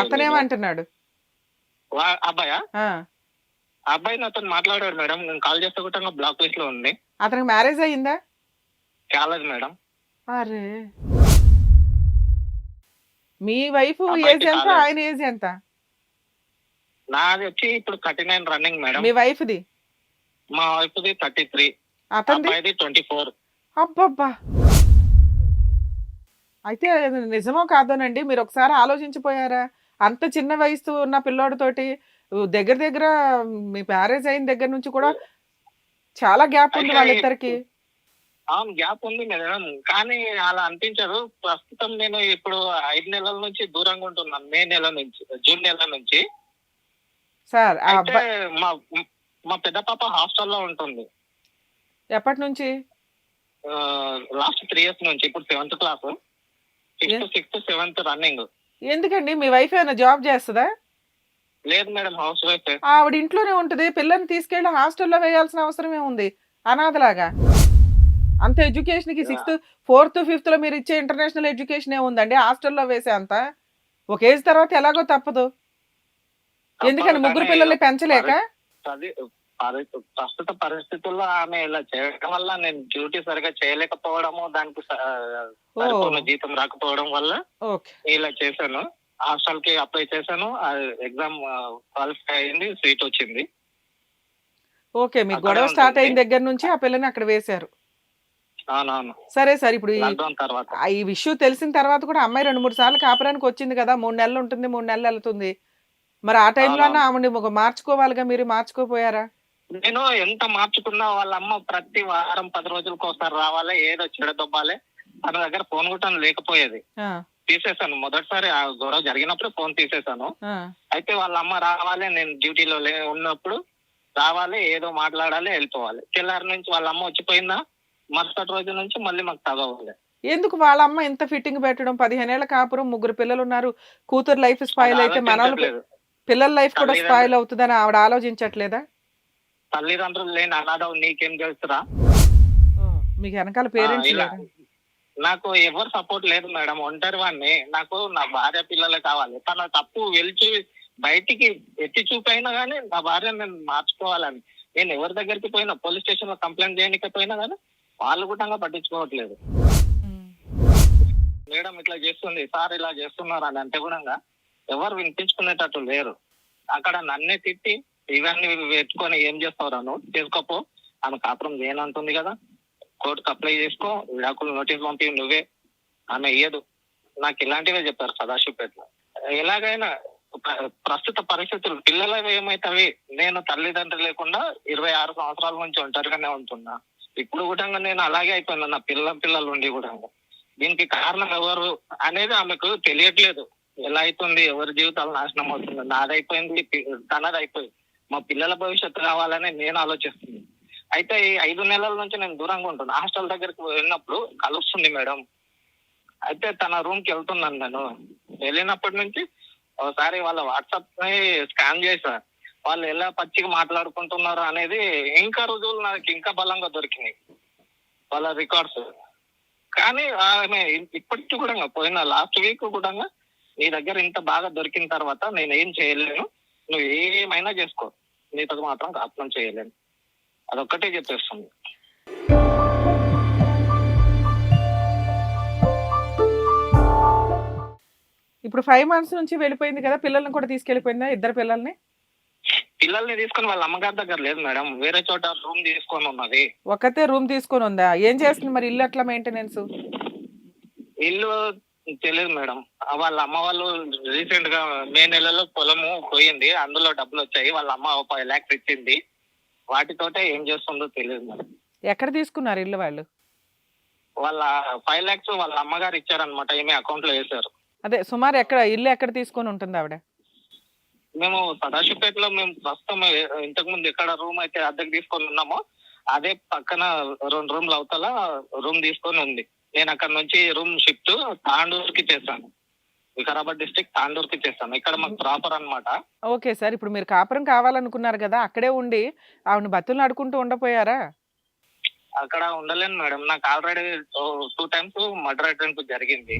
అతనేమంటున్నాడు అబ్బాయా? ఆ, ఆ అబ్బాయి నాతో మాట్లాడాడు మేడం. నేను కాల్ చేస్తే కూడా బ్లాక్ లిస్ట్లో ఉంది. అతనికి మ్యారేజ్ అయ్యిందా? కాలేదు మేడం. అరే. మీ వైఫ్ ఏజ్ ఎంత. ఆయన ఏజ్ ఎంత? నాది వచ్చి ఇప్పుడు థర్టీ నైన్ రన్నింగ్ మేడం. మీ వైఫ్ది? మా వైఫ్ ది థర్టీ త్రీ. అతనిది? అబ్బాయిది ట్వంటీ ఫోర్. అబ్బబ్బా. అయితే నిజమో కాదోనండి. మీరు ఒకసారి ఆలోచించిపోయారా? అంత చిన్న వయసు ఉన్న పిల్లోడితోటి దగ్గర దగ్గర మీ మ్యారేజ్ అయిన దగ్గర నుంచి కూడా చాలా గ్యాప్ ఉంది వాళ్ళిద్దరికి. అవును గ్యాప్ ఉంది మేడం. కానీ అలా అనిపించదు. ప్రస్తుతం నేను ఇప్పుడు ఐదు నెలల నుంచి దూరంగా ఉంటున్నాను మే నెల నుంచి జూన్ నెల నుంచి. సార్ అయితే మా మా పెద్ద పాప హాస్టల్లో ఉంటుంది. ఎప్పటి నుంచి? లాస్ట్ త్రీ ఇయర్స్ నుంచి ఇప్పుడు seventh class. Sixth sixth seventh running. ఎందుకండి? మీ వైఫ్ ఏమైనా జాబ్ చేస్తుందా? లేదు మేడం హౌస్ వైఫ్ ఆవిడ ఇంట్లోనే ఉంటుంది పిల్లని తీసుకెళ్ళి హాస్టల్లో వేయాల్సిన అవసరం ఏముంది అనాథలాగా. అంత ఎడ్యుకేషన్కి సిక్స్త్ ఫోర్త్ ఫిఫ్త్లో మీరు ఇచ్చే ఇంటర్నేషనల్ ఎడ్యుకేషన్ ఏముందండి? హాస్టల్లో వేసే అంత? ఒక ఏజ్ తర్వాత ఎలాగో తప్పదు. ఎందుకని? ముగ్గురు పిల్లల్ని పెంచలేక? ప్రస్తుత పరిస్థితుల్లో ఆమె ఇలా చేయడం వల్ల నేను డ్యూటీ సరిగా చేయలేకపోవడము దానికి జీతం రాకపోవడం వల్ల ఇలా చేశాను. హాస్టల్కి అప్లై చేశాను. ఎగ్జామ్ క్వాలిఫై అయింది సీట్ వచ్చింది. ఓకే మీ గొడవ స్టార్ట్. అయిన దగ్గర నుంచి ఆ పిల్లని అక్కడ వేశారు. సరే సార్ ఇప్పుడు ఈ విషయం తెలిసిన తర్వాత కూడా అమ్మాయి రెండు మూడు సార్లు కాపురానికి వచ్చింది కదా మూడు నెలలు ఉంటుంది మూడు నెలలు వెళ్తుంది. మరి ఆ. ఆవిడని ఒక మార్చుకోవాలిగా మీరు మార్చుకోపోయారా? నేను ఎంత మార్చుకున్నా వాళ్ళ అమ్మ ప్రతి వారం పది రోజులకు ఒకసారి రావాలి ఏదో చెడదొబ్బాలి తన దగ్గర ఫోన్ కూడా లేకపోయేది. తీసేశాను. మొదటిసారి ఆ గొడవ జరిగినప్పుడు ఫోన్ తీసేశాను. అయితే వాళ్ళ అమ్మ రావాలి నేను డ్యూటీలో లే ఉన్నప్పుడు రావాలి ఏదో మాట్లాడాలి వెళ్ళిపోవాలి. తెల్లారి నుంచి వాళ్ళ అమ్మ వచ్చిపోయిందా? మరుసటి రోజు నుంచి మళ్ళీ మాకు తగవాలి ఎందుకు వాళ్ళ అమ్మ ఇంత ఫిట్టింగ్ పెట్టడం? పదిహేనేళ్ళ కాపురం ముగ్గురు పిల్లలు ఉన్నారు. కూతురు లైఫ్ స్పాయిల్ అయితే మన. పిల్లల లైఫ్ కూడా స్పాయిల్ అవుతుందని ఆవిడ ఆలోచించట్లేదా? తల్లిదండ్రులు లేని అనాథం నీకేం తెలుసురా మీకు వెనకాల పేరెంట్స్ నాకు ఎవరు సపోర్ట్ లేదు మేడం. ఒంటరి వాడిని. నాకు నా భార్య పిల్లలే కావాలి. తన తప్పు వెలిచి బయటికి ఎత్తి చూపైనా కానీ నా భార్య నేను మార్చుకోవాలని. నేను ఎవరి దగ్గరికి పోయినా పోలీస్ స్టేషన్లో కంప్లైంట్ చేయడానికి పోయినా కానీ వాళ్ళు కూడా పట్టించుకోవట్లేదు. మేడం ఇట్లా చేస్తుంది. సార్ ఇలా చేస్తున్నారు అని అంటే కూడా ఎవరు వినిపించుకునేటట్టు లేరు. అక్కడ నన్నే తిట్టి ఇవన్నీ పెట్టుకొని ఏం చేస్తావురా నువ్వు చేసుకోపో. ఆమె కాపురం లేనంటుంది కదా. కోర్టుకు అప్లై చేసుకో. విడాకులు నోటీస్ పంపి నువ్వే. ఆమె ఇయ్యదు. నాకు ఇలాంటివే చెప్పారు సదాశివపేటలో ఎలాగైనా ప్రస్తుత పరిస్థితులు పిల్లలు ఏమైతవి? నేను తల్లిదండ్రులు లేకుండా ఇరవై ఆరు సంవత్సరాల నుంచి ఒంటరిగానే ఉంటున్నా. ఇప్పుడు కూడా నేను అలాగే అయిపోయినా నా పిల్ల పిల్లలు ఉండి కూడా. దీనికి కారణం ఎవరు అనేది ఆమెకు తెలియట్లేదు. ఎలా అవుతుంది? ఎవరి జీవితాలు నాశనం అవుతుంది? నాది అయిపోయింది తనది అయిపోయింది మా పిల్లల భవిష్యత్తు కావాలని నేను ఆలోచిస్తుంది. అయితే ఈ ఐదు నెలల నుంచి నేను దూరంగా ఉంటున్నా. హాస్టల్ దగ్గరికి వెళ్ళినప్పుడు కలుస్తుంది మేడం. అయితే తన రూమ్కి వెళ్తున్నాను నేను. వెళ్ళినప్పటి నుంచి ఒకసారి వాళ్ళ వాట్సాప్ని స్కాన్ చేశా. వాళ్ళు ఎలా పచ్చిగా మాట్లాడుకుంటున్నారు అనేది ఇంకా రుజువులు నాకు ఇంకా బలంగా దొరికినాయి. వాళ్ళ రికార్డ్స్ కానీ ఆమె ఇప్పటికీ కూడా పోయిన లాస్ట్ వీక్ కూడా నీ దగ్గర ఇంత బాగా దొరికిన తర్వాత నేను ఏం చేయలేను. నువ్వు ఏమైనా చేసుకో. నీతో మాత్రం కాపురం చేయలేను. అదొక్కటే చెప్పేస్తుంది. ఇప్పుడు ఫైవ్ మంత్స్ నుంచి వెళ్ళిపోయింది కదా పిల్లల్ని కూడా తీసుకెళ్ళిపోయిందా ఇద్దరు పిల్లల్ని? పిల్లల్ని తీసుకొని వాళ్ళ అమ్మగారి దగ్గర లేదు మేడం. వేరే చోట రూమ్ తీసుకొని ఉన్నది. ఒక్కతే రూమ్ తీసుకొని ఉందా? ఏం చేస్తుంది మరి ఇల్లు అట్లా మెయింటెనెన్స్ ఇల్లు తెలియదు మేడం. వాళ్ళ అమ్మ వాళ్ళు రీసెంట్గా మే నెలలో పొలము పోయింది. అందులో డబ్బులు వచ్చాయి. వాళ్ళ అమ్మ ఒక ఫైవ్ లాక్స్ ఇచ్చింది. వాటితోటే ఏం చేస్తుందో తెలియదు మేడం. ఎక్కడ తీసుకున్నారు ఇల్లు వాళ్ళు? వాళ్ళ ఫైవ్ లాక్స్ వాళ్ళ అమ్మగారు ఇచ్చారనమాట ఏమి అకౌంట్లో వేశారు. అదే సుమారు ఎక్కడ ఇల్లు ఎక్కడ తీసుకొని ఉంటుంది ఆవిడ? మేము సదాశివపేటలో మేము ప్రస్తుతం ఇంతకు ముందు ఎక్కడ రూమ్ అయితే అద్దెకు తీసుకొని ఉన్నామో అదే పక్కన రెండు రూమ్లు అవతల రూమ్ తీసుకొని ఉంది. నేను అక్కడ నుంచి రూమ్ షిఫ్ట్ తాండూరుకి చేశాను వికారాబాద్ డిస్ట్రిక్ట్ తాండూరుకి చేశాను ఇక్కడ మాకు ప్రాపర్ అన్నమాట. ఓకే సార్ ఇప్పుడు మీరు కాపురం కావాలనుకున్నారు కదా అక్కడే ఉండి ఆవిడని బతులు నడుకుంటూ ఉండపోయారా? అక్కడ ఉండలేను మేడం. నాకు already two times murder attempt జరిగింది.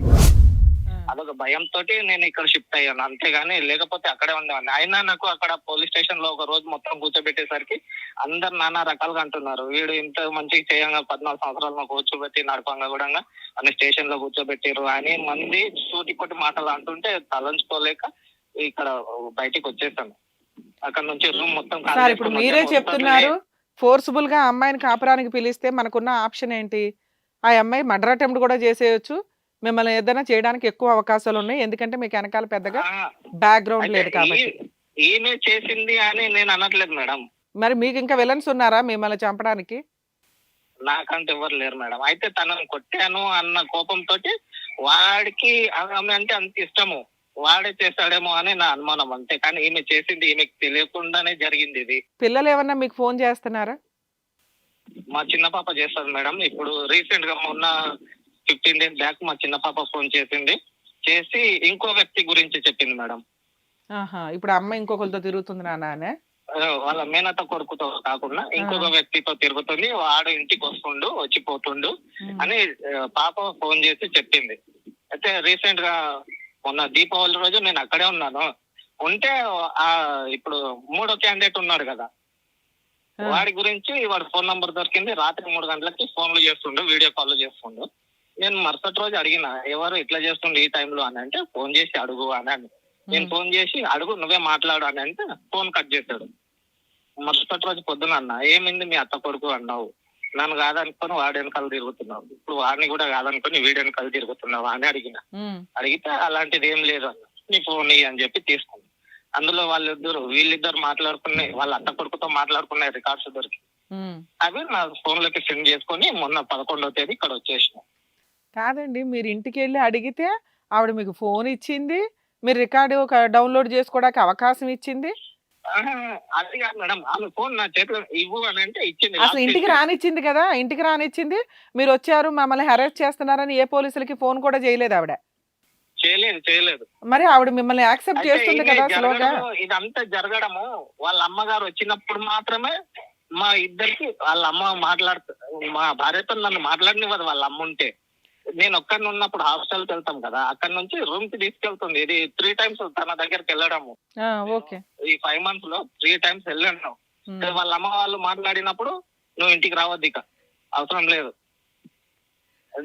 అదొక భయంతో నేను ఇక్కడ షిఫ్ట్ అయ్యాను. అంతేగాని లేకపోతే అక్కడే ఉండేవాడిని. అయినా నాకు అక్కడ పోలీస్ స్టేషన్లో ఒక రోజు మొత్తం కూర్చోబెట్టేసరికి అందరు నానా రకాలుగా అంటున్నారు. వీడు ఇంత మంచిగా చేయంగా పద్నాలుగు సంవత్సరాలు మాకు కూర్చోబెట్టి నడపంగా కూడా అని స్టేషన్లో కూర్చోబెట్టిరు అని మంది సూటిపట్టి మాటలు అంటుంటే తలంచుకోలేక ఇక్కడ బయటికి వచ్చేసాను. అక్కడ నుంచి రూమ్ మొత్తం సార్ ఇప్పుడు మీరే. చెప్తున్నారు ఫోర్స్ఫుల్గా అమ్మాయిని కాపురానికి పిలిస్తే మనకున్న ఆప్షన్ ఏంటి? ఆ అమ్మాయి మర్డర్ అటెంప్ట్ కూడా చేసేయచ్చు. మిమ్మల్ని ఏదైనా చేయడానికి ఎక్కువ అవకాశాలు ఉన్నాయి. ఎందుకంటే మీకు వెనకాల పెద్దగా బ్యాక్గ్రౌండ్ లేదు కాబట్టి. ఈమె చేసింది అని నేను అనట్లేదు మేడం. మరి మీకు ఇంకా విలన్స్ ఉన్నారా మిమ్మల్ని చంపడానికి? నాకంటే ఎవరు లేరు మేడం. అయితే తనని కొట్టాను అన్న కోపంతో వాడికి ఆమె అంటే అంత ఇష్టము. వాడే చేస్తాడేమో అని నా అనుమానం అంతే. కానీ ఈమె చేసింది ఈమెకి తెలియకుండానే జరిగింది ఇది. పిల్లలు ఏమన్నా మీకు ఫోన్ చేస్తున్నారా? మా చిన్న పాప చేస్తుంది మేడం. ఇప్పుడు రీసెంట్గా మొన్న ఫిఫ్టీన్ డేస్ బ్యాక్ మా చిన్న పాప ఫోన్ చేసింది. చేసి ఇంకో వ్యక్తి గురించి చెప్పింది మేడం. ఆహా ఇప్పుడు ఆ అమ్మాయి ఇంకొకరితో తిరుగుతుంది నాన్న వాళ్ళ మేనత కొడుకుతో కాకుండా ఇంకొక వ్యక్తితో తిరుగుతుంది. వాడు ఇంటికి వస్తుండు వచ్చిపోతుండు అని పాప ఫోన్ చేసి చెప్పింది. అయితే రీసెంట్గా మొన్న దీపావళి రోజు నేను అక్కడే ఉన్నాను. ఉంటే ఆ ఇప్పుడు మూడో క్యాండిడేట్ ఉన్నాడు కదా. వాడి గురించి వాడి ఫోన్ నంబర్ దొరికింది. రాత్రి మూడు గంటలకి ఫోన్లు చేస్తుండు వీడియో కాల్ చేస్తుండు. నేను మరుసటి రోజు అడిగిన ఎవరు ఇట్లా చేస్తుండు ఈ టైంలో? అని అంటే ఫోన్ చేసి అడుగు అని అని నేను ఫోన్ చేసి అడుగు నువ్వే మాట్లాడు అని అంటే ఫోన్ కట్ చేశాడు. మరుసటి రోజు పొద్దున అన్న ఏమైంది మీ అత్త కొడుకు అన్నావు? నన్ను కాదనుకొని వాడు వెనకాల తిరుగుతున్నావు. ఇప్పుడు వాడిని కూడా కాదనుకొని వీడి వెనకాల తిరుగుతున్నావా? అని అడిగిన. అడిగితే అలాంటిది ఏం లేదు అన్న నీ ఫోన్ ఇయ్యి అని చెప్పి తీసుకున్నా. అందులో వాళ్ళిద్దరు వీళ్ళిద్దరు మాట్లాడుకున్నాయి వాళ్ళ అత్త కొడుకుతో మాట్లాడుకున్నాయి రికార్డ్స్ దొరికి. అవి నా ఫోన్లోకి సెండ్ చేసుకొని మొన్న పదకొండవ తేదీ ఇక్కడ వచ్చేసిన కాదండి. మీరు ఇంటికి వెళ్ళి అడిగితే ఆవిడ మీకు ఫోన్ ఇచ్చింది. మీరు రికార్డు డౌన్లోడ్ చేసుకోవడానికి అవకాశం ఇచ్చింది. ఆహా, అది కాదు మేడం. ఆమె ఫోన్ నా చేతిలో ఇవ్వు అని అంటే ఇచ్చింది. అసలు ఇంటికి రానిచ్చింది కదా! ఇంటికి రానిచ్చింది. మీరు వచ్చారు మమ్మల్ని హెరాస్ చేస్తున్నారని ఏ పోలీసులకి ఫోన్ కూడా చేయలేదు ఆవిడ. చేయలేదు చేయలేదు. మరి ఆవిడ మిమ్మల్ని యాక్సెప్ట్ చేస్తుంది కదా స్లోగా ఇదంతా జరగడము వాళ్ళ అమ్మగారు వచ్చినప్పుడు మాత్రమే మా ఇద్దరికి వాళ్ళ అమ్మ మాట్లాడుతూ మా భార్యతో నన్ను మాట్లాడనివ్వదు వాళ్ళ అమ్మ ఉంటే. నేను ఒక్కడిని ఉన్నప్పుడు హాస్టల్కి వెళ్తాం కదా అక్కడ నుంచి రూమ్కి తీసుకెళ్తుంది. ఇది త్రీ టైమ్స్ తన దగ్గరికి వెళ్ళడము. ఓకే. ఈ ఫైవ్ మంత్స్లో త్రీ టైమ్స్ వెళ్ళాను. వాళ్ళ అమ్మ వాళ్ళు మాట్లాడినప్పుడు నువ్వు ఇంటికి రావద్దు ఇక. అవసరం లేదు.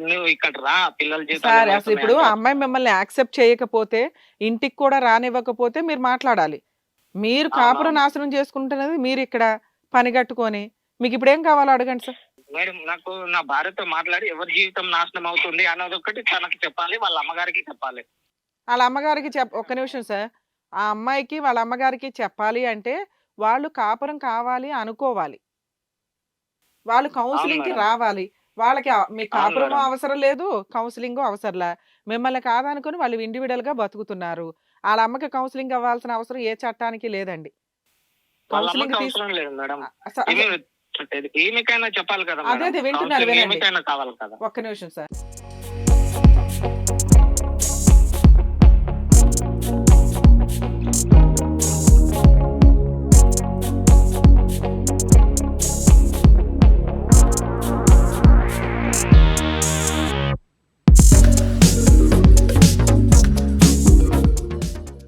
నువ్వు ఇక్కడ రా పిల్లలు జీతాలు సరే అసలు ఏమవుతున్నాయి ఇప్పుడు అమ్మాయి మిమ్మల్ని యాక్సెప్ట్ చేయకపోతే ఇంటికి కూడా రానివ్వకపోతే మీరు మాట్లాడాలి. మీరు కాపురం. నాశనం చేసుకుంటున్నది మీరు ఇక్కడ పని కట్టుకొని మీకు ఇప్పుడు ఏం కావాలో అడగండి సార్. మేడం నాకు నా భార్యతో మాట్లాడి ఎవరి జీవితం నాశనం అవుతుంది అన్నది ఒకటి తనకి చెప్పాలి వాళ్ళ అమ్మగారికి చెప్పాలి. వాళ్ళ అమ్మగారికి చెప్ ఒక్క నిమిషం సార్. ఆ అమ్మాయికి వాళ్ళ అమ్మగారికి చెప్పాలి అంటే వాళ్ళు కాపురం కావాలి అనుకోవాలి. వాళ్ళు కౌన్సిలింగ్కి మేడం. రావాలి. వాళ్ళకి మీ కాపురం. అవసరం లేదు కౌన్సిలింగ్ అవసరంలా. మిమ్మల్ని కాదనుకుని వాళ్ళు ఇండివిడువల్గా బతుకుతున్నారు. వాళ్ళ అమ్మకి కౌన్సిలింగ్ అవ్వాల్సిన అవసరం ఏ చట్టానికి లేదండి. కౌన్సిలింగ్ ఈమెకైనా చెప్పాలి కదా అదే, వినండి. ఈమెకైనా కావాలి కదా. ఒక్క నిమిషం సార్.